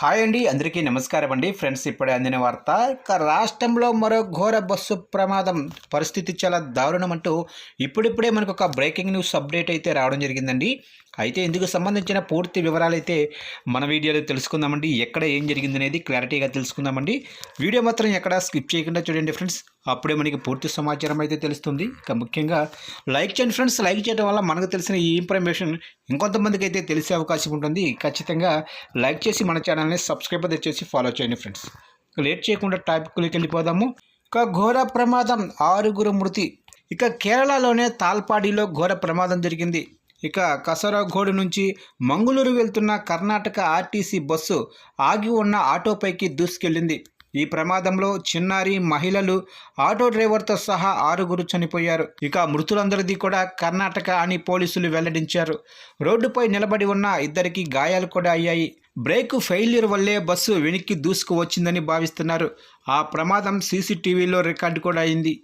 Hi అండి అందరికీ నమస్కారం అండి. ఫ్రెండ్స్ ఇప్పుడే అందిన వార్త రాష్ట్రంలో మరో ఘోర బస్సు ప్రమాదం. పరిస్థితి చాలా దారుణం అంటూ ఇప్పుడిప్పుడే మనకు ఒక బ్రేకింగ్ న్యూస్ అప్డేట్ అయితే రావడం జరిగిందండి. అయితే ఇందుకు సంబంధించిన పూర్తి వివరాలు అయితే మన వీడియోలో తెలుసుకుందామండి. ఎక్కడ ఏం జరిగింది అనేది క్లారిటీగా తెలుసుకుందామండి. వీడియో మాత్రం ఎక్కడ స్కిప్ చేయకుండా చూడండి ఫ్రెండ్స్. అప్పుడే మనకి పూర్తి సమాచారం అయితే తెలుస్తుంది. ఇక ముఖ్యంగా లైక్ చేయండి ఫ్రెండ్స్. లైక్ చేయడం వల్ల మనకు తెలిసిన ఈ ఇన్ఫర్మేషన్ ఇంకొంతమందికి అయితే తెలిసే అవకాశం ఉంటుంది. ఖచ్చితంగా లైక్ చేసి మన ఛానల్ని సబ్స్క్రైబ్ అయితే చేసి ఫాలో చేయండి ఫ్రెండ్స్. లేట్ చేయకుండా టాపిక్లోకి వెళ్ళిపోదాము. ఇక ఘోర ప్రమాదం ఆరుగురు మృతి. ఇక కేరళలోనే తాల్పాడిలో ఘోర ప్రమాదం జరిగింది. ఇక కసరగోడు నుంచి మంగళూరు వెళ్తున్న కర్ణాటక ఆర్టీసీ బస్సు ఆగి ఉన్న ఆటోపైకి దూసుకెళ్ళింది. ఈ ప్రమాదంలో చిన్నారి మహిళలు ఆటో డ్రైవర్తో సహా ఆరుగురు చనిపోయారు. ఇక మృతులందరిది కూడా కర్ణాటక అని పోలీసులు వెల్లడించారు. రోడ్డుపై నిలబడి ఉన్న ఇద్దరికి గాయాలు కూడా అయ్యాయి. బ్రేక్ ఫెయిల్యూర్ వల్లే బస్సు వెనక్కి దూసుకు వచ్చిందని భావిస్తున్నారు. ఆ ప్రమాదం సీసీటీవీలో రికార్డు కూడా అయింది.